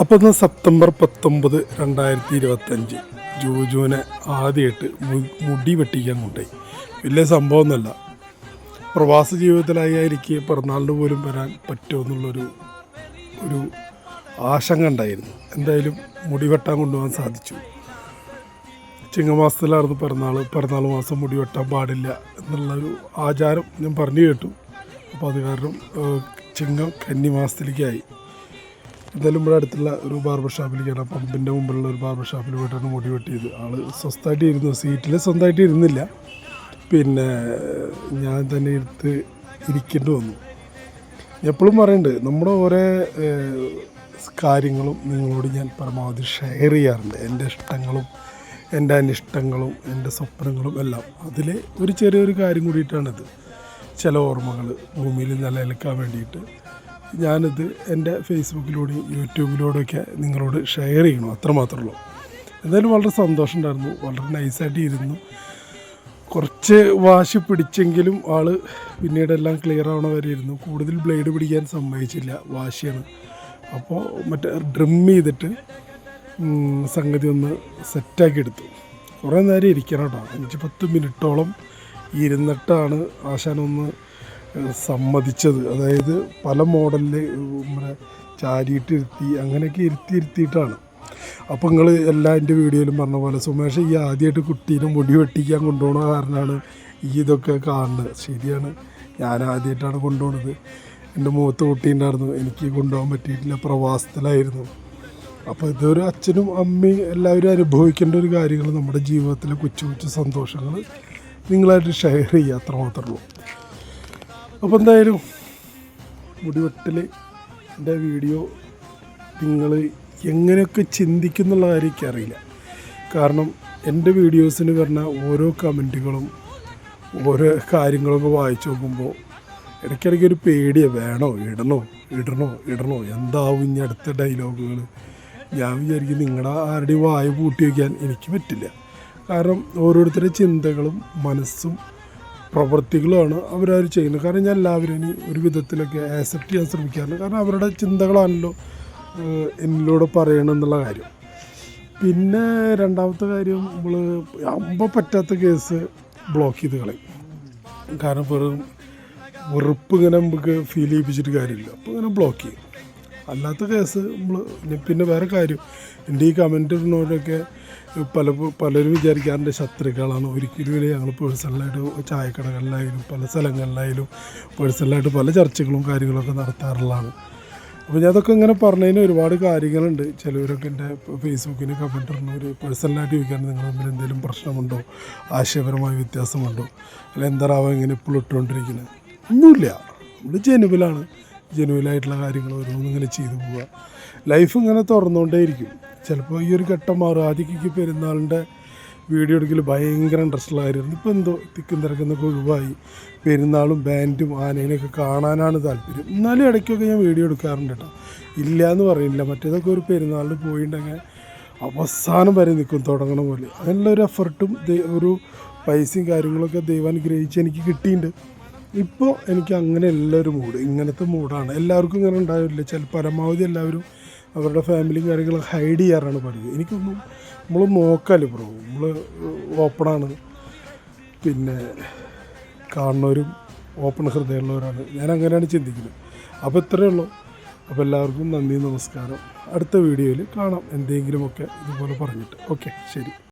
അപ്പോൾ ഇന്ന് സെപ്റ്റംബർ പത്തൊമ്പത് രണ്ടായിരത്തി ഇരുപത്തഞ്ച് ജോജുവിനെ ആദ്യമായിട്ട് മുടി വെട്ടിക്കാൻ കൊണ്ടുപോയി. വലിയ സംഭവമൊന്നുമല്ല. പ്രവാസ ജീവിതത്തിലായിരിക്കെ പിറന്നാളിന് പോലും വരാൻ പറ്റുമെന്നുള്ളൊരു ഒരു ആശങ്ക ഉണ്ടായിരുന്നു. എന്തായാലും മുടി വെട്ടാൻ കൊണ്ടുപോകാൻ സാധിച്ചു. ചിങ്ങമാസത്തിലായിരുന്നു പിറന്നാൾ പിറന്നാൾ മാസം മുടി വെട്ടാൻ പാടില്ല എന്നുള്ളൊരു ആചാരം ഞാൻ പറഞ്ഞു കേട്ടു. അപ്പോൾ അത് കാരണം ചിങ്ങം കന്നി മാസത്തിലേക്കായി എന്തായാലും ഇവിടെ അടുത്തുള്ള ഒരു ബാർബർ ഷാപ്പിലേക്കാണ് പമ്പിന്റെ മുമ്പിലുള്ള ഒരു ബാർബർ ഷാപ്പിൽ പോയിട്ടാണ് മുടി വെട്ടിയത്. ആൾ സ്വസ്ഥമായിട്ട് ഇരുന്നു. സീറ്റിൽ സ്വന്തമായിട്ട് ഇരുന്നില്ല. പിന്നെ ഞാൻ തന്നെ എടുത്ത് ഇരിക്കേണ്ടി വന്നു. എപ്പോഴും പറയുന്നുണ്ട് നമ്മുടെ ഓരോ കാര്യങ്ങളും നിങ്ങളോട് ഞാൻ പരമാവധി ഷെയർ ചെയ്യാറുണ്ട്. എന്റെ ഇഷ്ടങ്ങളും എന്റെ അനിഷ്ടങ്ങളും എന്റെ സ്വപ്നങ്ങളും എല്ലാം. അതിൽ ഒരു ചെറിയൊരു കാര്യം കൂടിയിട്ടാണിത്. ചില ഓർമ്മകൾ ഭൂമിയിൽ നിലനിൽക്കാൻ വേണ്ടിയിട്ട് ഞാനിത് എന്റെ ഫേസ്ബുക്കിലൂടെയും യൂട്യൂബിലൂടെയൊക്കെ നിങ്ങളോട് ഷെയർ ചെയ്യണം അത്രമാത്രമുള്ളൂ എന്തായാലും വളരെ സന്തോഷമുണ്ടായിരുന്നു വളരെ നൈസായിട്ട് ഇരുന്നു. കുറച്ച് വാശി പിടിച്ചെങ്കിലും ആൾ പിന്നീട് എല്ലാം ക്ലിയർ ആവണ വരെ ഇരുന്നു. കൂടുതൽ ബ്ലേഡ് പിടിക്കാൻ സമ്മതിച്ചില്ല വാശിയാണ്. അപ്പോൾ മറ്റേ ഡ്രിം ചെയ്തിട്ട് സംഗതി ഒന്ന് സെറ്റാക്കി എടുത്തു. കുറേ നേരം ഇരിക്കണം കേട്ടോ. അഞ്ച് പത്ത് മിനിറ്റോളം ഇരുന്നിട്ടാണ് ആശാനൊന്ന് സമ്മതിച്ചത്. അതായത് പല മോഡലിൽ നമ്മുടെ ചാരിയിട്ട് ഇരുത്തി അങ്ങനെയൊക്കെ ഇരുത്തി ഇരുത്തിയിട്ടാണ് അപ്പോൾ നിങ്ങൾ എല്ലാ എന്റെ വീഡിയോയിലും പറഞ്ഞ പോലെ സുമേഷ് ഈ ആദ്യമായിട്ട് കുട്ടീനെ മുടി വെട്ടിക്കാൻ കൊണ്ടുപോകണ കാരണമാണ് ഈ ഇതൊക്കെ കാണുന്നത്. ശരിയാണ്. ഞാൻ ആദ്യമായിട്ടാണ് കൊണ്ടുപോണത്. എന്റെ മൂത്ത കുട്ടിയുണ്ടായിരുന്നു എനിക്ക് കൊണ്ടുപോകാൻ പറ്റിയിട്ടില്ല. പ്രവാസത്തിലായിരുന്നു. അപ്പോൾ ഇതൊരു അച്ഛനും അമ്മയും എല്ലാവരും അനുഭവിക്കേണ്ട ഒരു കാര്യങ്ങൾ നമ്മുടെ ജീവിതത്തിലെ കൊച്ചു കൊച്ചു സന്തോഷങ്ങൾ നിങ്ങളായിട്ട് ഷെയർ ചെയ്യുക. അത്ര മാത്രമേ ഉള്ളൂ. അപ്പോൾ എന്തായാലും മുടിവെട്ടൽ എന്റെ വീഡിയോ നിങ്ങൾ എങ്ങനെയൊക്കെ ചിന്തിക്കുന്നുള്ള കാര്യം എനിക്കറിയില്ല കാരണം എന്റെ വീഡിയോസിന് വരുന്ന ഓരോ കമന്റുകളും ഓരോ കാര്യങ്ങളൊക്കെ വായിച്ചു നോക്കുമ്പോൾ ഇടയ്ക്കിടയ്ക്ക് ഒരു പേടിയ വേണോ ഇടണോ ഇടണോ ഇടണോ എന്താവും ഇനി അടുത്ത ഡയലോഗുകൾ ഞാൻ വിചാരിക്കും നിങ്ങളുടെ ആരുടെയും വായ പൂട്ടി വയ്ക്കാൻ എനിക്ക് പറ്റില്ല. കാരണം ഓരോരുത്തരുടെ ചിന്തകളും മനസ്സും പ്രവൃത്തികളുമാണ് അവരവർ ചെയ്യുന്നത്. കാരണം ഞാൻ എല്ലാവരും ഒരു വിധത്തിലൊക്കെ ആക്സെപ്റ്റ് ചെയ്യാൻ ശ്രമിക്കാറുണ്ട്. കാരണം അവരുടെ ചിന്തകളാണല്ലോ എന്നിലൂടെ പറയണമെന്നുള്ള കാര്യം. പിന്നെ രണ്ടാമത്തെ കാര്യം നമ്മൾ അമ്പ പറ്റാത്ത കേസ് ബ്ലോക്ക് ചെയ്ത് കളയും. കാരണം വെറും വെറുപ്പ് ഇങ്ങനെ നമുക്ക് ഫീൽ ചെയ്യിപ്പിച്ചിട്ട് കാര്യമില്ല. അപ്പോൾ ഇങ്ങനെ ബ്ലോക്ക് ചെയ്യും. അല്ലാത്ത കേസ് നമ്മൾ പിന്നെ വേറെ കാര്യം. എന്റെ ഈ കമന്റ് ഇടുന്നവരൊക്കെ പല പലരും വിചാരിക്കാറുണ്ട് ശത്രുക്കളാണ്. ഒരിക്കലും ഞങ്ങൾ പേഴ്സണലായിട്ട് ചായക്കടകളിലായാലും പല സ്ഥലങ്ങളിലായാലും പേഴ്സണലായിട്ട് പല ചർച്ചകളും കാര്യങ്ങളൊക്കെ നടത്താറുള്ളതാണ്. അപ്പോൾ ഞാൻ അതൊക്കെ ഇങ്ങനെ പറഞ്ഞതിന് ഒരുപാട് കാര്യങ്ങളുണ്ട്. ചിലവരൊക്കെ എന്റെ ഫേസ്ബുക്കിന് കമന്റ് ഇടുന്നവർ പേഴ്സണലായിട്ട് ചോദിക്കാൻ നിങ്ങൾ തമ്മിൽ എന്തെങ്കിലും പ്രശ്നമുണ്ടോ? ആശയപരമായ വ്യത്യാസമുണ്ടോ? അല്ല എന്താറാവാൻ ഇങ്ങനെ ഇപ്പോൾ ഇട്ടുകൊണ്ടിരിക്കുന്നത് ഒന്നുമില്ല. നമ്മൾ ജനുവിലാണ്. ജനുവലായിട്ടുള്ള കാര്യങ്ങൾ ഓരോന്നും ഇങ്ങനെ ചെയ്തു പോവുക. ലൈഫ് ഇങ്ങനെ തുറന്നുകൊണ്ടേയിരിക്കും. ചിലപ്പോൾ ഈ ഒരു ഘട്ടം മാറും. ആദ്യമൊക്കെ പെരുന്നാളിന്റെ വീഡിയോ എടുക്കൽ ഭയങ്കര ഇൻട്രസ്റ്റുള്ള കാര്യമായിരുന്നു. ഇപ്പോൾ എന്തോ തിക്കും തിരക്കുന്നൊക്കെ ഒഴിവായി. പെരുന്നാളും ബാൻഡും ആനേനെയൊക്കെ കാണാനാണ് താല്പര്യം. എന്നാലും ഇടയ്ക്കൊക്കെ ഞാൻ വീഡിയോ എടുക്കാറുണ്ട് കേട്ടോ. ഇല്ല എന്ന് പറയില്ല. മറ്റേതൊക്കെ ഒരു പെരുന്നാളിന് പോയിട്ടുണ്ടെങ്കിൽ അവസാനം വരെ നിൽക്കും തുടങ്ങണ പോലെ. അങ്ങനെയുള്ള ഒരു എഫർട്ടും ഒരു പൈസയും കാര്യങ്ങളൊക്കെ ദൈവം അനുഗ്രഹിച്ച് എനിക്ക് കിട്ടിയിട്ടുണ്ട്. ഇപ്പോൾ എനിക്ക് അങ്ങനെ ഒരു മൂഡ് ഇങ്ങനത്തെ മൂഡാണ്. എല്ലാവർക്കും ഇങ്ങനെ ഉണ്ടാവില്ല? ചില പരമാവധി എല്ലാവരും അവരുടെ ഫാമിലിയും കാര്യങ്ങളും ഹൈഡ് ചെയ്യാറാണ് പതിവ്. എനിക്കൊന്നും നമ്മൾ നോക്കാമല്ലോ ബ്രോ നമ്മൾ ഓപ്പണാണ് പിന്നെ കാണുന്നവരും ഓപ്പൺ ഹൃദയമുള്ളവരാണ്. ഞാൻ അങ്ങനെയാണ് ചിന്തിക്കുന്നത്. അപ്പോൾ ഇത്രയേ ഉള്ളൂ. അപ്പോൾ എല്ലാവർക്കും നന്ദി നമസ്കാരം. അടുത്ത വീഡിയോയിൽ കാണാം. എന്തെങ്കിലുമൊക്കെ ഇതുപോലെ പറഞ്ഞിട്ട്. ഓക്കെ ശരി.